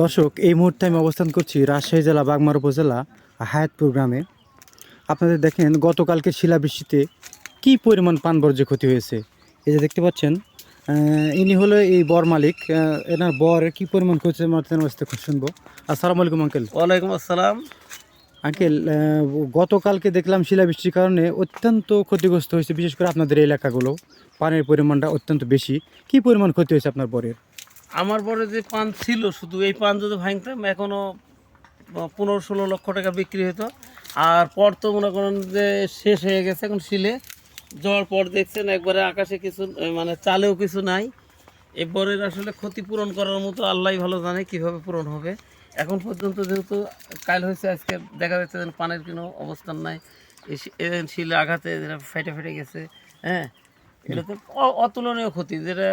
দর্শক এই মুহূর্তে আমি অবস্থান করছি রাজশাহী জেলা বাগমার উপজেলা হায়াতপুর গ্রামে। আপনাদের দেখেন গতকালকে শিলাবৃষ্টিতে কি পরিমাণ পান বর্জ্য ক্ষতি হয়েছে? এই যে দেখতে পাচ্ছেন ইনি হলো এই বর মালিক এনার বর কি পরিমাণ ক্ষতি তেনার কাছ থেকে শুনব। আসসালামু আলাইকুম আঙ্কেল। ওয়ালাইকুম আসসালাম। আঙ্কেল গতকালকে দেখলাম শিলাবৃষ্টির কারণে অত্যন্ত ক্ষতিগ্রস্ত হয়েছে বিশেষ করে আপনাদের এলাকাগুলো। পানির পরিমাণটা অত্যন্ত বেশি। কি পরিমাণ ক্ষতি হয়েছে আপনার বরের? আমার পরে যে পান ছিল, শুধু এই পান যদি ভাঙতাম, এখনও পনেরো ষোলো লক্ষ টাকা বিক্রি হতো। আর পর তো মনে করেন যে শেষ হয়ে গেছে এখন শিলে। যাওয়ার পর দেখছেন একবারে আকাশে কিছু মানে চালেও কিছু নাই। এই বরের আসলে ক্ষতিপূরণ করার মতো আল্লাহ ভালো জানে কীভাবে পূরণ হবে। এখন পর্যন্ত যেহেতু কাল হয়েছে, আজকে দেখা যাচ্ছে যে পানের কোনো অবস্থান নাই। শিলে আঘাতে যেটা ফেটে ফেটে গেছে হ্যাঁ এটা তো অতুলনীয় ক্ষতি। যেটা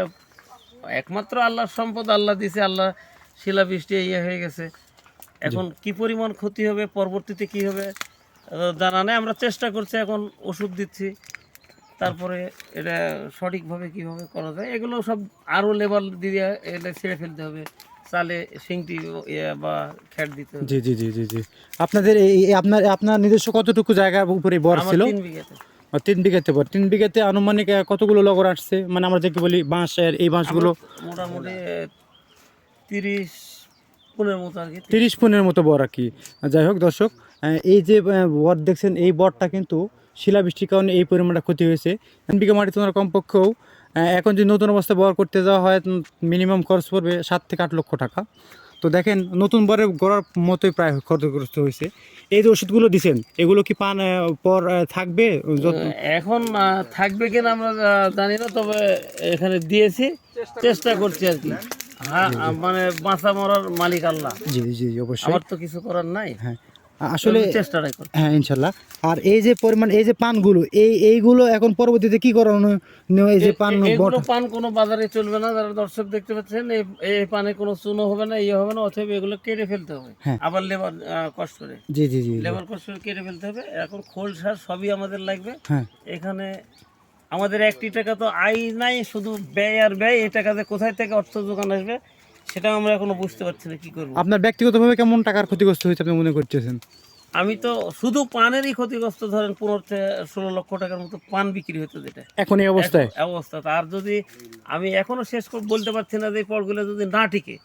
একমাত্র আল্লাহর সম্পদ আল্লাহ দিছে আল্লাহ শিলাবৃষ্টি ইয়ে হয়ে গেছে। এখন কি পরিমাণ ক্ষতি হবে পরবর্তীতে কি হবে জানা নেই। আমরা চেষ্টা করছি এখন ওষুধ দিচ্ছি। তারপরে এটা সঠিকভাবে কীভাবে করা যায় এগুলো সব আরও লেবার দিয়ে এলে ছেড়ে ফেলতে হবে। চালে সিংটি ইয়ে বা খ্যাট দিতে হবে। জি জি জি জি জি। আপনাদের এই আপনার আপনার নিজস্ব কতটুকু জায়গার উপরে বর ছিল? তিন বিঘাতে। তিন বিঘাতে বর তিন বিঘাতে আনুমানিক কতগুলো লগর আসছে? মানে আমরা যেকে বলি বাঁশের এই বাঁশগুলো মোটামুটি তিরিশ পনেরো মতো আর কি। তিরিশ পনেরো মতো বর আর কি। যাই হোক দর্শক এই যে বর দেখছেন এই বরটা কিন্তু শিলাবৃষ্টির কারণে এই পরিমাণটা ক্ষতি হয়েছে। তিন বিঘা মাটি তোমার কমপক্ষেও এখন যদি নতুন অবস্থায় বর করতে যাওয়া হয় মিনিমাম খরচ পড়বে সাত থেকে আট লক্ষ টাকা। তো দেখেন নতুন বরের গড়ার মতোই প্রায় ক্ষতিগ্রস্ত হয়েছে। এই যে ওষুধগুলো দিচ্ছেন এগুলো কি পান পর থাকবে? এখন থাকবে কিনা আমরা জানি না তবে এখানে দিয়েছি। চেষ্টা করছি। আর কি। হ্যাঁ মানে বাঁচা মরার মালিক আল্লাহ। জি জি জি অবশ্যই। আমার তো কিছু করার নাই। হ্যাঁ। আসলে হ্যাঁ ইনশাল্লাহ। আর এই যে পরিমাণ এই যে পানগুলো এই এইগুলো এখন পরবর্তীতে কি করানো এই যে পান পান কোনো বাজারে চলবে না যারা দর্শক দেখতে পাচ্ছেন এই এই পানে কোনো চুনো হবে না ইয়ে হবে না অথবা এগুলো কেটে ফেলতে হবে। হ্যাঁ। আবার লেবার কষ্ট করে। জি জি জি। লেবার কষ্ট করে কেটে ফেলতে হবে। এখন খোল সার সবই আমাদের লাগবে। হ্যাঁ। এখানে আমাদের একটি টাকা তো আয় নাই শুধু ব্যয় আর ব্যয় এই টাকাতে কোথায় থেকে অর্থ যোগান আসবে? সেটাও আমরা এখনও বুঝতে পারছি না কি করব। আপনার ব্যক্তিগতভাবে কেমন টাকার ক্ষতিগ্রস্ত হয়েছে আপনি মনে করতেছেন? আমি তো শুধু পানেরই ক্ষতিগ্রস্ত ধরেন পনেরো থেকে ষোলো লক্ষ টাকার মতো পান বিক্রি হতো যেটা। এখন এই অবস্থায়? অবস্থা আর যদি আমি এখনও শেষ করে বলতে পারছি না যে এই পড়গুলো যদি না টিকে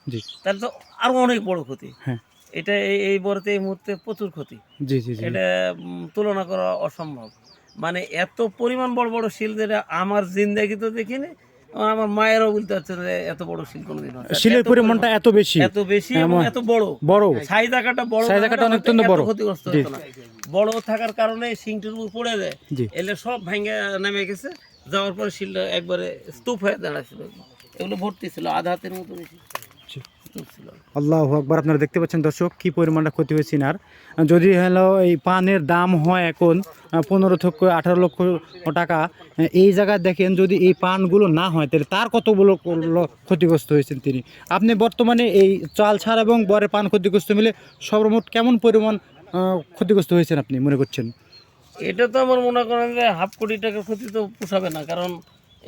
তাহলে তো আরও অনেক বড় ক্ষতি। হ্যাঁ। এটা এই বড়তে এই মুহূর্তে প্রচুর ক্ষতি। জি জি জি। এটা তুলনা করা অসম্ভব। মানে এত পরিমাণ বড় বড় শিল যেটা আমার জিন্দাগি তো দেখিনি আমার- মায়েরও বলতে পারছে যে এত বড় শিল কোনোদিন শিলের পরিমাণটা এত বেশি। এত বেশি এবং এত বড়। বড়। বড় অত্যন্ত বড়। ক্ষতিগ্রস্ত হতো না। বড় থাকার কারণে সিংটির উপর পড়ে যায়। এলে সব ভেঙে নেমে গেছে। যাওয়ার পরে শিলটা একবারে স্তূপ হয়ে দাঁড়াচ্ছিল এগুলো ভর্তি ছিল আধা হাতের মতো বেশি আল্লাহ আকবার, আপনারা দেখতে পাচ্ছেন দর্শক কি পরিমাণটা ক্ষতি হয়েছে আর যদি হলো এই পানের দাম হয় এখন পনেরো থেকে আঠারো লক্ষ টাকা এই জায়গায় দেখেন যদি এই পানগুলো না হয়, তাহলে তার কতগুলো ক্ষতিগ্রস্ত হয়েছেন তিনি? আপনি বর্তমানে এই চাল ছাড় এবং বরের পান ক্ষতিগ্রস্ত মিলে সর্বমোট কেমন পরিমাণ ক্ষতিগ্রস্ত হয়েছেন আপনি মনে করছেন? এটা তো আমার মনে করেন যে হাফ কোটি টাকার ক্ষতি তো পোষাবে না, কারণ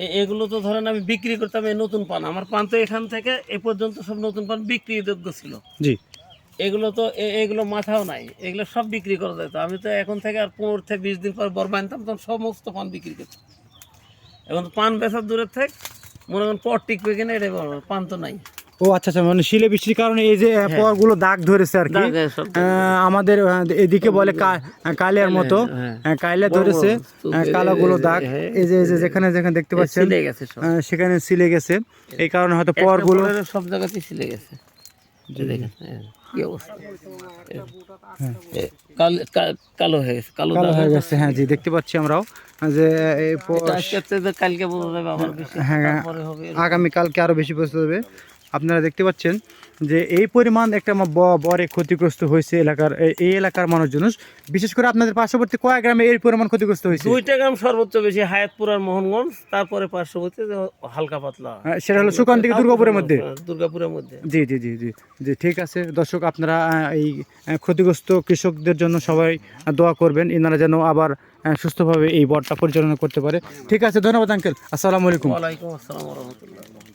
এগুলো তো ধরেন আমি বিক্রি করতাম এই নতুন পান। আমার পান তো এখান থেকে এ পর্যন্ত সব নতুন পান বিক্রি যোগ্য ছিল। জি। এগুলো তো এ- এগুলো মাথাও নাই। এগুলো সব বিক্রি করা যেত। আমি তো এখন থেকে আর পনেরো থেকে বিশ দিন পর বর আনতাম তখন সমস্ত পান বিক্রি করতাম। এখন তো পান বেচার দূরের থেকে মনে করেন পট টিকবে কিনা এটাই পান তো নাই। ও আচ্ছা আচ্ছা মানে শিলে বৃষ্টির কারণে এই যে আহ, পরগুলো দাগ ধরেছে আর কি। হ্যাঁ, আমাদের এদিকে বলে কালিয়ার মতো। হ্যাঁ। কাইলে ধরেছে আহ, কালোগুলো দাগ। হ্যাঁ। এই যে যেখানে যেখানে দেখতে পাচ্ছেন সেখানে সিলে গেছে। এই কারণে হয়তো পরগুলো সব জায়গাতেই ছিলে গেছে। হ্যাঁ, কালো হয়ে গেছে কালো কালো হয়ে গেছে হ্যাঁ জি দেখতে পাচ্ছি আমরাও। যে কালকে হ্যাঁ তারপরে হবে। আগামীকালকে আরও বেশি পৌঁছে যাবে আপনারা দেখতে পাচ্ছেন যে এই পরিমাণ একটা বরে ক্ষতিগ্রস্ত হয়েছে এলাকার এই- এলাকার মানুষজন বিশেষ করে আপনাদের পার্শ্ববর্তী কয়েক গ্রামে এই পরিমাণ ক্ষতিগ্রস্ত হয়েছে? দুইটা গ্রাম সর্বোচ্চ বেশি হায়াতপুর আর মোহনগঞ্জ তারপরে পার্শ্ববর্তী হালকা পাতলা। আহ, সেটা হলো সুকান থেকে দুর্গাপুরের মধ্যে। হ্যাঁ, দুর্গাপুরের মধ্যে। জি জি জি জি জি ঠিক আছে। দর্শক আপনারা এই ক্ষতিগ্রস্ত কৃষকদের জন্য সবাই দোয়া করবেন। এনারা যেন আবার সুস্থভাবে এই বরটা পরিচালনা করতে পারে। ঠিক আছে ধন্যবাদ আঙ্কেল। আসসালামু আলাইকুম। ওয়ালাইকুম আসসালাম রহমতুল্লাহ।